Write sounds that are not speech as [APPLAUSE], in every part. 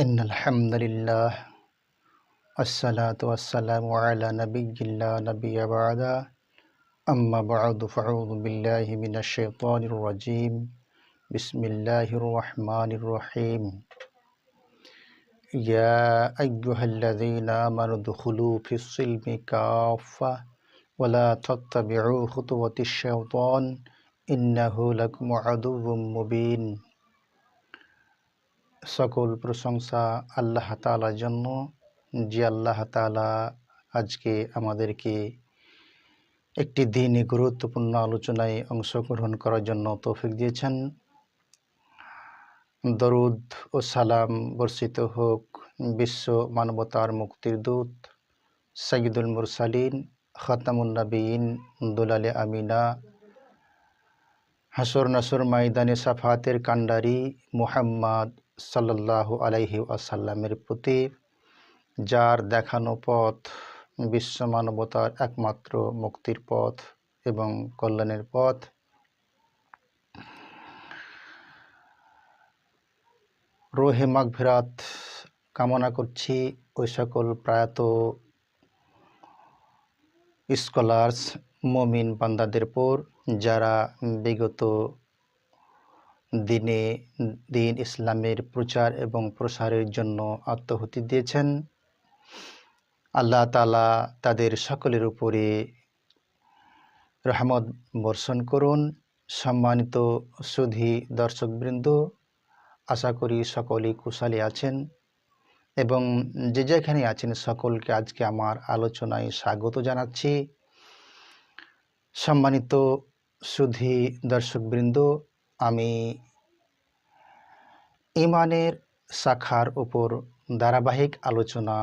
إن الحمد لله والصلاة والسلام على نبي الله نبي بعد أما بعد فأعوذ بالله من الشيطان الرجيم. بسم الله الرحمن الرحيم. يا أيها الذين آمنوا ادخلوا في السلم كافة ولا تتبعوا خطوة الشيطان إنه لكم عدو مبين. সকল প্রশংসা আল্লাহ তালার জন্য, যে আল্লাহ তালা আজকে আমাদেরকে একটি দিনে গুরুত্বপূর্ণ আলোচনায় অংশগ্রহণ করার জন্য তৌফিক দিয়েছেন। দরুদ ও সালাম বর্ষিত হোক বিশ্ব মানবতার মুক্তির দূত সঈদুল মুরসালিন খতামুন্নবীন দুলালে আমিনা হাসর নাসর মাইদানে সাফাতের কান্ডারি মুহাম্মদ সাল্লাহ আলাইহি আসাল্লামের প্রতি যার দেখানো পথ বিশ্ব মানবতার একমাত্র মুক্তির পথ এবং কল্যাণের পথ। রোহে মাগফিরাত কামনা করছি ওই সকল প্রায়ত স্কলার্স, মমিন বান্দাদের পর যারা বিগত দিনে দিন ইসলামের প্রচার এবং প্রসারের জন্য আত্মহুতি দিয়েছেন। আল্লাহ তালা তাদের সকলের উপরে রহমত বর্ষণ করুন। সম্মানিত সুধী দর্শকবৃন্দ, আশা করি সকলেই কুশালে আছেন এবং যে যেখানে আছেন সকলকে আজকে আমার আলোচনায় স্বাগত জানাচ্ছি। সম্মানিত সুধী দর্শকবৃন্দ আমি ইমানের শাখার উপর ধারাবাহিক আলোচনা,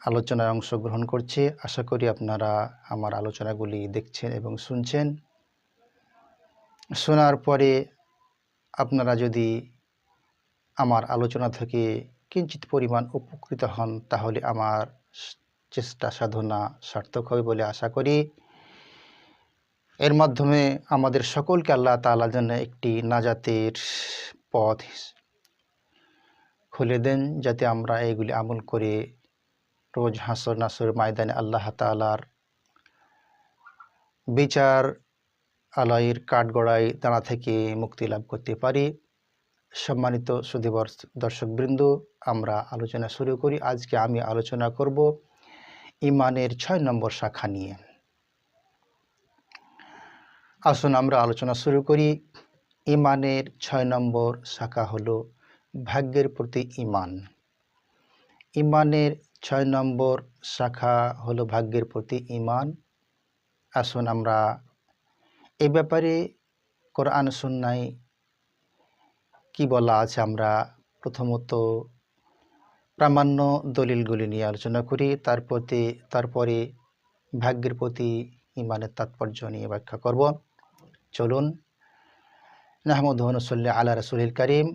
আলোচনায় অংশগ্রহণ করছে। আশা করি আপনারা আমার আলোচনাগুলি দেখছেন এবং শুনছেন। শোনার পরে আপনারা যদি আমার আলোচনা থেকে কিঞ্চিত পরিমাণ উপকৃত হন, তাহলে আমার চেষ্টা সাধনা সার্থক হবে বলে আশা করি। এর মাধ্যমে আমাদের সকলকে আল্লাহ তালার জন্য একটি নাজাতের পথ খুলে দেন, যাতে আমরা এগুলি আমল করে রোজ হাসর নাসর ময়দানে আল্লাহ তালার বিচার আলাইয়ের কাঠগড়াই দাঁড়া থেকে মুক্তি লাভ করতে পারি। সম্মানিত সুধীবর দর্শকবৃন্দ, আমরা আলোচনা শুরু করি। আজকে আমি আলোচনা করব ইমানের ছয় নম্বর শাখা নিয়ে। আসুন আমরা আলোচনা শুরু করি। ইমানের ছয় নম্বর শাখা হলো ভাগ্যের প্রতি ইমান ইমানের ছয় নম্বর শাখা হলো ভাগ্যের প্রতি ইমান আসুন আমরা এ ব্যাপারে কোরআন সুন্নায় কি বলা আছে আমরা প্রথমত প্রামাণ্য দলিলগুলি নিয়ে আলোচনা করি। তার প্রতি তারপরে ভাগ্যের প্রতি ইমানের তাৎপর্য নিয়ে ব্যাখ্যা করব। চলুন নাহমদ হনসল্লা আল্লাহ রসুল করিম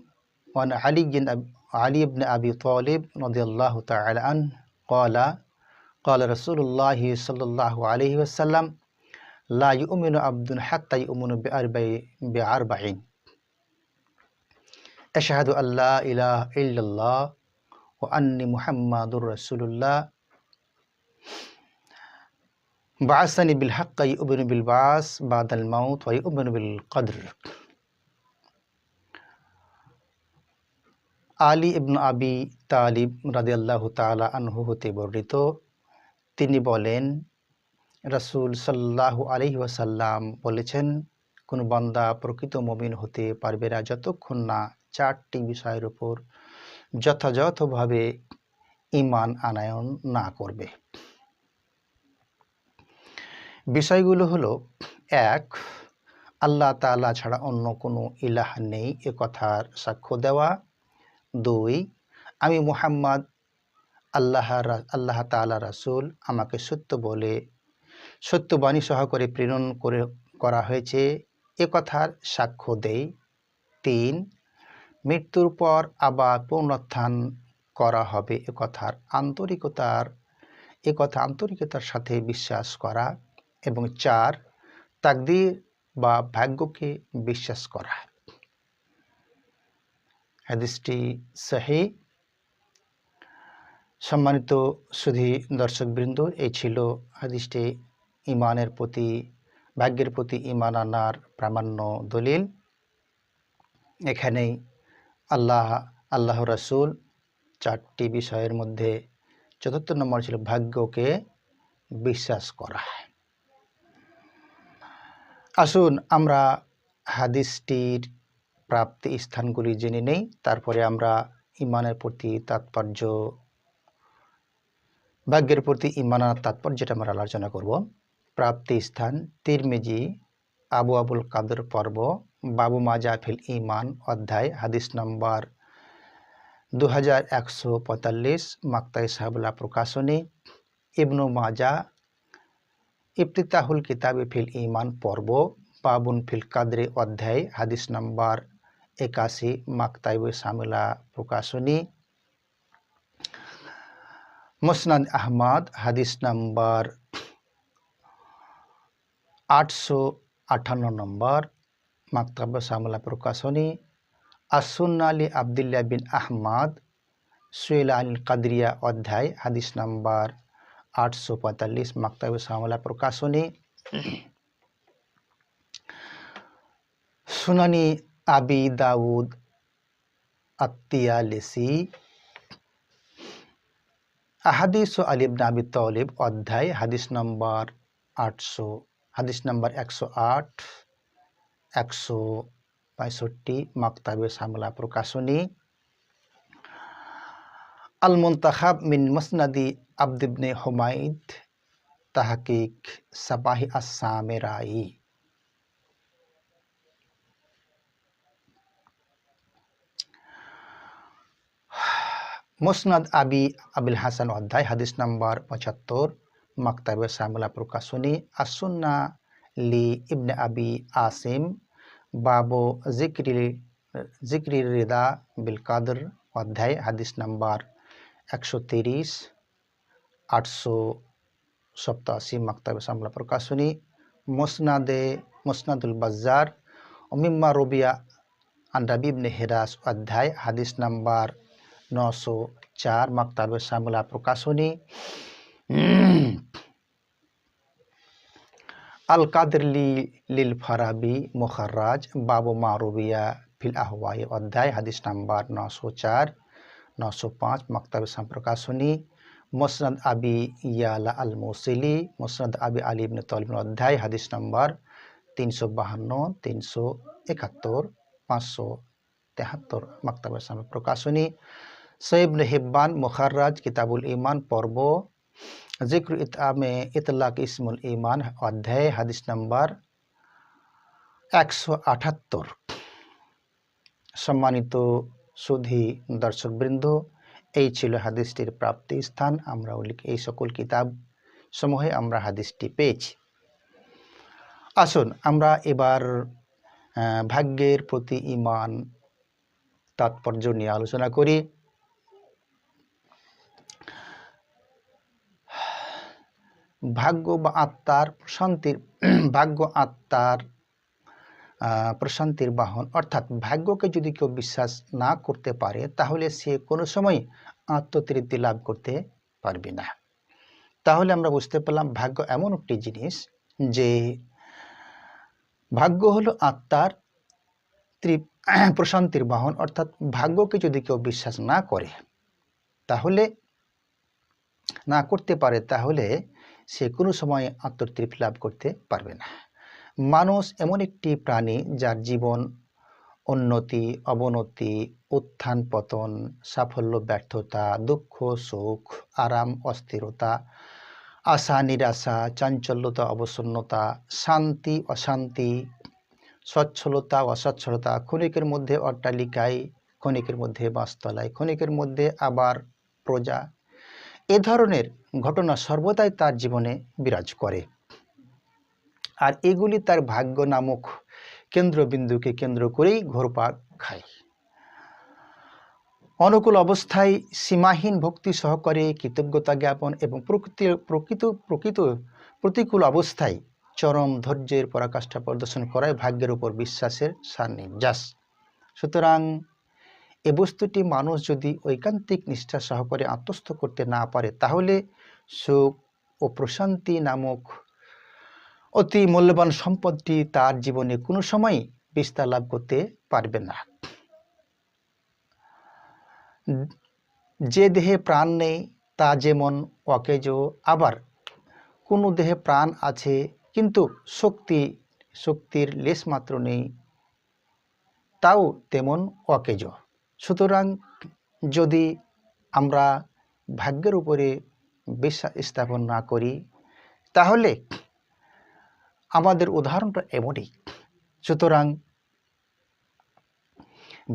ওয়ান আলী আলী ইবন আবি তালিব নদিয়াল্লাহ তাল আন কলা قال رسول الله صلى الله عليه وسلم لا يؤمن عبد حتى يؤمن بأربع بأربعين أشهد أن لا إله إلا الله وأن محمد رسول الله বাসানি বিল হাক্কা ইউবিন বাস, বাদাল মাউত ওয়াই উবিনুবিল কদর। আলী ইবন আবি তালিব রাদিয়াল্লাহু তালা আনহু হতে বর্ণিত, তিনি বলেন, রসুল সাল্লাহ আলহি ওয়াসাল্লাম বলেছেন, কোন বান্দা প্রকৃত মমিন হতে পারবে না যতক্ষণ না চারটি বিষয়ের উপর যথাযথভাবে ইমান আনায়ন না করবে। বিষয়গুলো হলো, এক, আল্লাহ তালা ছাড়া অন্য কোনো ইলাহ নেই এ কথার সাক্ষ্য দেওয়া। দুই, আমি মুহাম্মদ, আল্লাহ আল্লাহ তালা রাসুল, আমাকে সত্য বলে, সত্যবাণী সহকারে প্রেরণ করে, করা হয়েছে, এ কথার সাক্ষ্য দেই। তিন, মৃত্যুর পর আবার পুনরুত্থান করা হবে এ কথার আন্তরিকতার, এ কথা আন্তরিকতার সাথে বিশ্বাস করা। এবং চার, তাকদির বা ভাগ্যকে বিশ্বাস করা। হাদিসটি সাহি। সম্মানিত সুধী দর্শকবৃন্দ, এই ছিল হাদিসটি ইমানের প্রতি, ভাগ্যের প্রতি ইমান আনার প্রামাণ্য দলিল। এখানেই আল্লাহ আল্লাহ রাসূল চারটি বিষয়ের মধ্যে চতুর্থ নম্বর ছিল ভাগ্যকে বিশ্বাস করা। আসুন আমরা হাদিসটির প্রাপ্তি স্থানগুলি জেনে নেই, তারপরে আমরা ইমানের প্রতি তাৎপর্য, ভাগ্যের প্রতি ইমানার তাৎপর্য যেটা আমরা আলোচনা করব। প্রাপ্তি স্থান, তিরমিজি, আবু আবুল কাদের পর্ব, বাবু মাজা ফিল ইমান অধ্যায়, হাদিস নম্বর দু হাজার একশো পঁয়তাল্লিশ মাক্তাই সাহাবুল্লাহ প্রকাশনী, ইবনু মাজা ইফতিতাহুল কিতাবে ফিল ইমান পর্ব, বাবুন ফিল কাদরে অধ্যায়, হাদিস নম্বর একাশি, মাকতাইব সামিলা প্রকাশনী। মুসনাদ আহমদ, হাদিস নম্বর আটশো আঠান্ন নম্বর মাকতাব সামলা প্রকাশনী। আসুন্না আলী আবদুল্লাহ বিন আহমদ, সুয়েল আল কাদরিয়া অধ্যায়, হাদিস নম্বর আটশো পঁয়তাল্লিশ মাকতাব সামলা প্রকাশনী। সুনানি আবি দাউদ আত্তিয়ালেসি আহাদিস ও আলিব নাবি তলিব অধ্যায়, হাদিস নম্বর আটশো, হাদিস নম্বর একশো আট, একশো পঁয়ষট্টি মাকতাবে সামলা প্রকাশনী। আল মুন্তাখাব মিন মসনাদি আবদিবনে হুমায়দ তাহাকিক সাবাহি আসামেরাই মুসনাদ আবি আবিল হাসান অধ্যায় হাদিস নম্বর পঁচাত্তর মাকতাবে সামলা প্রকাশনী আসুন্না লি ইবনে আবি আসিম বাবু জিক্রি জিক্রি রিদা বিল কাদর অধ্যায় হাদিস নাম্বার একশো তিরিশ আটশো সপ্তাশি মকতব সামলা প্রকাশনী মোসনাদে মোসনাদুল বাজার অমিম্মা রবিয়া আন্ডাবিবনে হেরাস অধ্যায় হাদিস নাম্বার নশো চার মকতব সামলা প্রকাশনী अल कादर लिल फराबी मुखर्राज बाबू मारूबिया फिल अहवाई अध्याय हदीस नंबर नौ सौ चार 905 मकतब शाम प्रकाशनी আবি ইয়ালা আল মৌসিলি মসনদ আবি আলী ইবনে তলিবিন অধ্যায়, হাদিস নম্বর তিনশো বাহান্ন, তিনশো একাত্তর, পাঁচশো তেহাত্তর মাক্তাবের সামনে প্রকাশনী হেব্বান, মুখাররাজ, কিতাবুল ইমান পর্ব জিক্র ইতামে ইতলাক ইসমুল ইমান অধ্যায়, হাদিস নম্বর একশো আঠাত্তর সম্মানিত সুধী দর্শকবৃন্দ, এই ছিল হাদিসটির প্রাপ্তি স্থান। আমরা এই সকল কিতাব সমূহে আমরা হাদিসটি পেয়েছি। আসুন আমরা এবার ভাগ্যের প্রতি ইমান তাৎপর্য নিয়ে আলোচনা করি। ভাগ্য বা আত্মার প্রশান্তির, ভাগ্য আত্মার প্রশান্তির বাহন। অর্থাৎ ভাগ্যকে যদি কেউ বিশ্বাস না করতে পারে, তাহলে সে কোনো সময় আত্মতৃপ্তি লাভ করতে পারবে না। তাহলে আমরা বুঝতে পারলাম ভাগ্য এমন একটি জিনিস যে ভাগ্য হলো আত্মার [CLEARS THROAT] প্রশান্তির বাহন। অর্থাৎ ভাগ্যকে যদি কেউ বিশ্বাস না করে, তাহলে না করতে পারে, তাহলে সে কোনো সময় আত্মতৃপ্তি লাভ করতে পারবে না। মানুষ এমন একটি প্রাণী যার জীবন, উন্নতি, অবনতি, উত্থান পতন, সাফল্য, ব্যর্থতা, দুঃখ সুখ আরাম, অস্থিরতা, আশা, নিরাশা, চাঞ্চল্যতা, অবসন্নতা, শান্তি, অশান্তি, সচ্ছলতা, অসচ্ছলতা, ক্ষণিকের মধ্যে অট্টালিকায়, ক্ষণিকের মধ্যে বাঁশতলায় ক্ষণিকের মধ্যে আবার প্রজা। এ ধরনের ঘটনা সর্বদাই তার জীবনে বিরাজ করে। আর এগুলি তার ভাগ্য নামক কেন্দ্রবিন্দুকে কেন্দ্র করেই ঘোরপাক খায়। অনুকূল অবস্থায় সীমাহীন ভক্তি সহকারে কৃতজ্ঞতা জ্ঞাপন এবং প্রকৃতি, প্রকৃত প্রকৃত প্রতিকূল অবস্থায় চরম ধৈর্যের পরাকাষ্ঠা প্রদর্শন করায় ভাগ্যের উপর বিশ্বাসের সার নির্যাস সুতরাং এ বস্তুটি মানুষ যদি ঐকান্তিক নিষ্ঠা সহকারে আত্মস্থ করতে না পারে, তাহলে সুখ ও প্রশান্তি নামক অতি মূল্যবান সম্পদটি তার জীবনে কোনো সময় বিস্তার লাভ করতে পারবে না। যে দেহে প্রাণ নেই, তা যেমন অকেজ, আবার কোনো দেহে প্রাণ আছে, কিন্তু শক্তি, শক্তির লেশ মাত্র নেই, তাও তেমন অকেজ। সুতরাং যদি আমরা ভাগ্যের উপরে বিশ্বাস স্থাপন না করি, তাহলে আমাদের উদাহরণটা এমনই। সুতরাং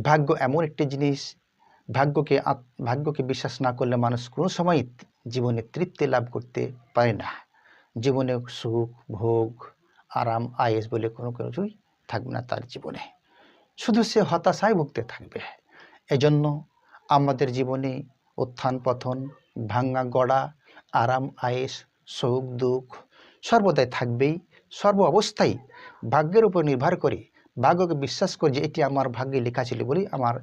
ভাগ্য এমন একটি জিনিস, ভাগ্যকে ভাগ্যকে বিশ্বাস না করলে মানুষ কোনো সময় জীবনে তৃপ্তি লাভ করতে পারে না। জীবনে সুখ, ভোগ, আরাম, আয়েস বলে কোনো কিছুই থাকবে না তার জীবনে। শুধু সে হতাশায় ভুগতে থাকবে। এজন্য আমাদের জীবনে উত্থান পথন ভাঙ্গা গড়া, আরাম, আয়েস, সুখ, দুঃখ সর্বদাই থাকবেই, সর্ব অবস্থায় ভাগ্যের উপর নির্ভর করে। ভাগ্যকে বিশ্বাস করি যে এটি আমার ভাগ্যে লেখা ছিল বলেই আমার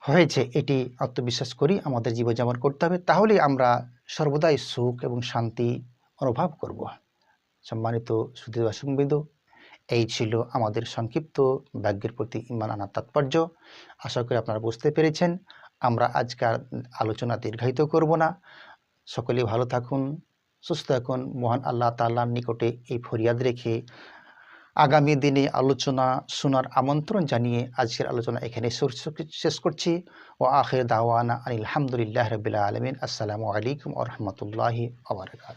হয়েছে। এটি আত্মবিশ্বাস করি আমাদের জীবনযাপন করতে হবে। তাহলে আমরা সর্বদাই সুখ এবং শান্তি অনুভব করব। সম্মানিত সুদী দর্শকবৃন্দ, এই ছিল আমাদের সংক্ষিপ্ত ভাগ্যের প্রতি ইমান আনার তাৎপর্য। আশা করি আপনারা বুঝতে পেরেছেন। আমরা আজকার আলোচনা দীর্ঘায়িত করব না। সকলে ভালো থাকুন। সুস্থ এখন মহান আল্লাহ তাল্লার নিকটে এই ফরিয়াদ রেখে আগামী দিনে আলোচনা, শোনার আমন্ত্রণ জানিয়ে আজকের আলোচনা এখানে শেষ- করছি। ও আখের দাওয়ানা আলহামদুলিল্লাহ হামদুলিল্লাহ রবিল্লা আলমিন। আসসালামু আলাইকুম আ রহমতুল্লাহি আবরকাত